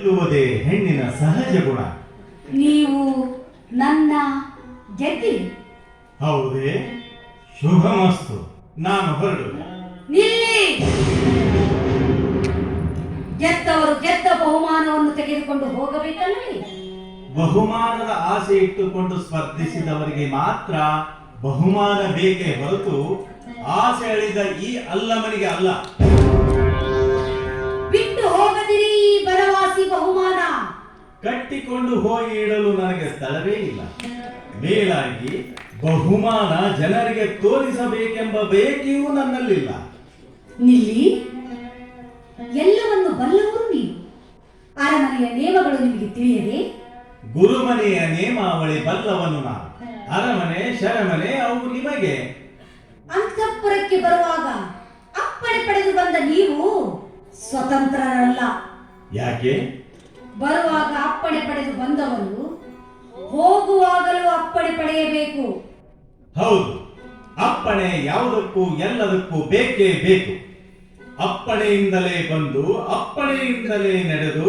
ಗೆಲ್ಲುವುದೇ ಹೆಣ್ಣಿನ ಸಹಜ ಗುಣ. ನೀವು ನನ್ನ ಜತಿ ಹೌದೇ? ಶುಭಮಸ್ತು. ನಾನು ಹೊರಡು. ನಿಲ್ಲಿ. ಗೆದ್ದವರು ಗೆದ್ದ ಬಹುಮಾನವನ್ನು ತೆಗೆದುಕೊಂಡು ಹೋಗಬೇಕಲ್ಲ ಬಹುಮಾನದ ಆಸೆ ಇಟ್ಟುಕೊಂಡು ಸ್ಪರ್ಧಿಸಿದವರಿಗೆ ಮಾತ್ರ ಬಹುಮಾನ ಬೇಕೇ ಹೊರತು ಆಸೆ ಅಳಿದ ಈ ಅಲ್ಲಮನಿಗೆ ಅಲ್ಲ. ಬನವಾಸಿ ಬಹುಮಾನ. ಕಟ್ಟಿಕೊಂಡು ಹೋಗಿ ಇಡಲು ನನಗೆ ಸ್ಥಳವೇ ಇಲ್ಲ. ಮೇಲಾಗಿ ಬಹುಮಾನ ಜನರಿಗೆ ತೋರಿಸಬೇಕೆಂಬ ಬಯಕೆಯೂ ನನ್ನಲ್ಲಿಲ್ಲ. ನಿಲ್ಲಿ. ಎಲ್ಲವನ್ನು ಬಲ್ಲವರು ನೀವು. ಅರಮನೆಯ ನಿಯಮಗಳು ನಿಮಗೆ ತಿಳಿಯದೆ? ಗುರುಮನೆಯ ನೇಮಾವಳಿ ಬಲ್ಲವನು ನಾನು. ಅರಮನೆ ಶರಮನೆ ಅವು ನಿಮಗೆ. ಅಂತಃಪುರಕ್ಕೆ ಬರುವಾಗ ಅಪ್ಪಣೆ ಪಡೆದು ಬಂದ ನೀವು ಸ್ವತಂತ್ರರಲ್ಲ. ಯಾಕೆ? ಬರುವಾಗ ಅಪ್ಪಣೆ ಪಡೆದು ಬಂದವನು ಹೋಗುವಾಗಲೂ ಅಪ್ಪಣೆ ಪಡೆಯಬೇಕು. ಹೌದು ಅಪ್ಪಣೆ ಯಾವುದಕ್ಕೂ ಎಲ್ಲದಕ್ಕೂ ಬೇಕೇ ಬೇಕು. ಅಪ್ಪಣೆಯಿಂದಲೇ ಬಂದು ಅಪ್ಪಣೆಯಿಂದಲೇ ನಡೆದು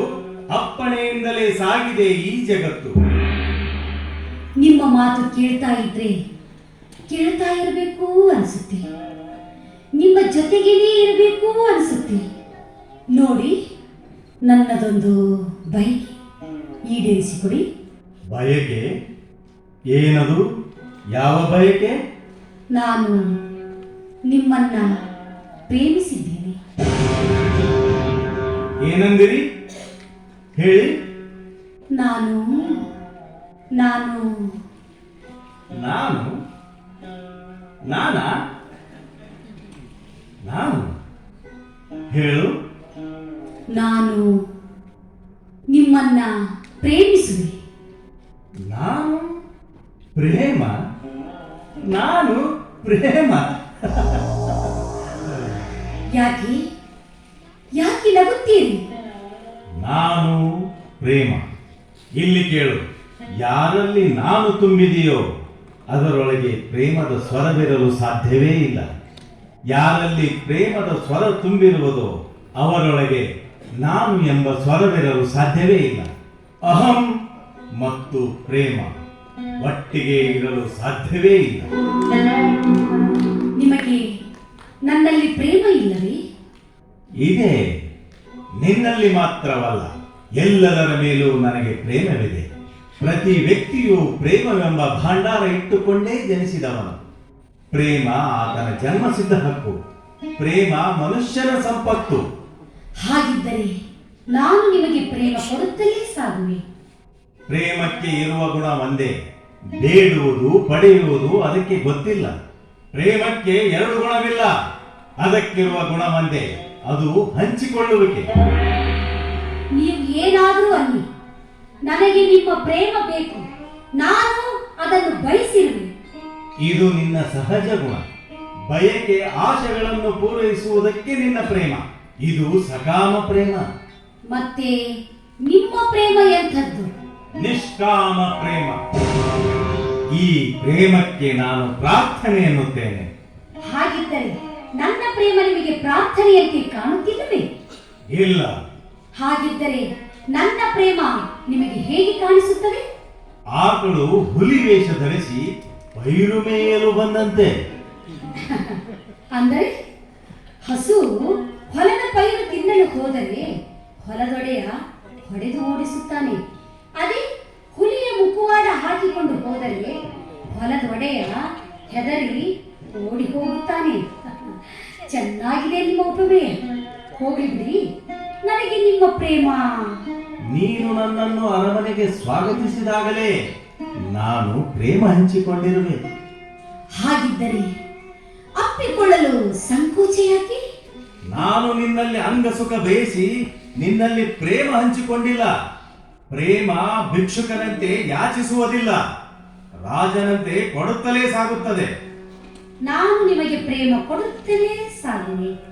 ಅಪ್ಪಣೆಯಿಂದಲೇ ಸಾಗಿದೆ ಈ ಜಗತ್ತು. ನಿಮ್ಮ ಮಾತು ಕೇಳ್ತಾ ಇದ್ರೆ ಕೇಳ್ತಾ ಇರಬೇಕು ಅನಿಸುತ್ತೆ. ನಿಮ್ಮ ಜೊತೆಗೇನೆ ಇರಬೇಕು ಅನಿಸುತ್ತೆ. ನೋಡಿ ನನ್ನದೊಂದು ಬೈಕ್ ಈಡೇರಿಸಿಕೊಡಿ. ಬಯಕೆ? ಏನದು? ಯಾವ ಬಯಕೆ? ನಾನು ನಿಮ್ಮನ್ನ ಪ್ರೇಮಿಸಿದ್ದೇನೆ. ಏನಂದಿರಿ? ಹೇಳಿ. ನಾನು ನಾನು ನಾನು? ನಾನಾ? ನಾನು? ಹೇಳು. ನಾನು ನಿಮ್ಮನ್ನ ಪ್ರೇಮಿಸುವೆ. ನಾನು ಪ್ರೇಮ? ನಾನು ಪ್ರೇಮ? ಯಾಕೆ? ಯಾಕೆ ನಗುತ್ತೀರಿ? ನಾನು ಪ್ರೇಮ. ಇಲ್ಲಿ ಕೇಳು ಯಾರಲ್ಲಿ ನಾನು ತುಂಬಿದೆಯೋ ಅದರೊಳಗೆ ಪ್ರೇಮದ ಸ್ವರವಿರಲು ಸಾಧ್ಯವೇ ಇಲ್ಲ. ಯಾರಲ್ಲಿ ಪ್ರೇಮದ ಸ್ವರ ತುಂಬಿರುವುದೋ ಅವರೊಳಗೆ ನಾನು ಎಂಬ ಸ್ವರವಿರಲು ಸಾಧ್ಯವೇ ಇಲ್ಲ. ಅಹಂ ಮತ್ತು ಪ್ರೇಮ ಒಟ್ಟಿಗೆ ಇರಲು ಸಾಧ್ಯವೇ ಇಲ್ಲ. ನಿಮಗೆ ನನ್ನಲ್ಲಿ ಪ್ರೇಮ ಇಲ್ಲವೇ? ಇದೆ. ನಿನ್ನಲ್ಲಿ ಮಾತ್ರವಲ್ಲ ಎಲ್ಲದರ ಮೇಲೂ ನನಗೆ ಪ್ರೇಮವಿದೆ. ಪ್ರತಿ ವ್ಯಕ್ತಿಯು ಪ್ರೇಮವೆಂಬ ಭಾಂಡಾರ ಇಟ್ಟುಕೊಂಡೇ ಜನಿಸಿದವನು. ಪ್ರೇಮ ಆತನ ಜನ್ಮಸಿದ್ಧ ಹಕ್ಕು. ಪ್ರೇಮ ಮನುಷ್ಯನ ಸಂಪತ್ತು. ಹಾಗಿದ್ದರೆ ನಾನು ನಿಮಗೆ ಪ್ರೇಮ ಕೊಡುತ್ತಲೇ ಸಾಗುವೆ. ಪ್ರೇಮಕ್ಕೆ ಇರುವ ಗುಣ ಒಂದೇ. ಬೇಡುವುದು ಪಡೆಯುವುದು ಅದಕ್ಕೆ ಗೊತ್ತಿಲ್ಲ. ಪ್ರೇಮಕ್ಕೆ ಎರಡು ಗುಣವಿಲ್ಲ. ಅದಕ್ಕಿರುವ ಗುಣ ಒಂದೇ. ಅದು ಹಂಚಿಕೊಳ್ಳುವಿಕೆ. ನೀವು ಏನಾದರೂ ಅನ್ನಿ ನನಗೆ ನಿಮ್ಮ ಪ್ರೇಮ ಬೇಕು. ನಾನು ಅದನ್ನು ಬಯಸಿರುವೆ. ಇದು ನಿನ್ನ ಸಹಜ ಗುಣ. ಬಯಕೆ ಆಶೆಗಳನ್ನು ಪೂರೈಸುವುದಕ್ಕೆ ನಿನ್ನ ಪ್ರೇಮ. ಇದು ಸಕಾಮ ಪ್ರೇಮ. ಮತ್ತೆ ನಿಮ್ಮ ಪ್ರೇಮ ಎಂಥದ್ದು? ನಿಷ್ಕಾಮ ಪ್ರೇಮ. ಈ ಪ್ರೇಮಕ್ಕೆ ನಾನು ಪ್ರಾರ್ಥನೆ ಎನ್ನುತ್ತೇನೆ. ಹಾಗಿದ್ದರೆ ನನ್ನ ಪ್ರೇಮ ನಿಮಗೆ ಪ್ರಾರ್ಥನೆಯಂತೆ ಕಾಣುತ್ತಿಲ್ಲವೇ? ಇಲ್ಲ. ಹಾಗಿದ್ದರೆ ನನ್ನ ಪ್ರೇಮ ನಿಮಗೆ ಹೇಗೆ ಕಾಣಿಸುತ್ತದೆ? ಆಕಳು ಹುಲಿ ವೇಷ ಧರಿಸಿ ಪೈರು ಮೇಯಲು ಬಂದಂತೆ. ಅಂದರೆ ಹಸು ಹೊಲದ ಪೈರು ತಿನ್ನಲು ಹೋದರೆ ಹೊಲದೊಡೆಯ ಹೊಡೆದು ಓಡಿಸುತ್ತಾನೆ. ಅದೇ ಹುಲಿಯ ಮುಖವಾಡ ಹಾಕಿಕೊಂಡು ಹೋದರೆ ಹೊಲದೊಡೆಯ ಹೆದರಿ ಓಡಿ ಹೋಗುತ್ತಾನೆ. ಚೆನ್ನಾಗಿದೆ ನಿಮ್ಮ ಉಪಮೆ ಹೋಗಿ ಬಿಡಿ. ನನಗೆ ನಿಮ್ಮ ಪ್ರೇಮ. ನೀನು ನನ್ನನ್ನು ಅರಮನೆಗೆ ಸ್ವಾಗತಿಸಿದಾಗಲೇ ನಾನು ಪ್ರೇಮ ಹಂಚಿಕೊಂಡಿರುವೆ. ಹಾಗಿದ್ದರೆ ಅಪ್ಪಿಕೊಳ್ಳಲು ಸಂಕೋಚ ಯಾಕೆ ನಾನು ನಿನ್ನಲ್ಲಿ ಅಂಗ ಸುಖ ಬಯಸಿ, ನಿನ್ನಲ್ಲಿ ಪ್ರೇಮ ಹಂಚಿಕೊಂಡಿಲ್ಲ. ಪ್ರೇಮ ಭಿಕ್ಷುಕನಂತೆ ಯಾಚಿಸುವುದಿಲ್ಲ. ರಾಜನಂತೆ ಕೊಡುತ್ತಲೇ ಸಾಗುತ್ತದೆ. ನಾನು ನಿಮಗೆ ಪ್ರೇಮ ಕೊಡುತ್ತಲೇ ಸಾಗುವೆ.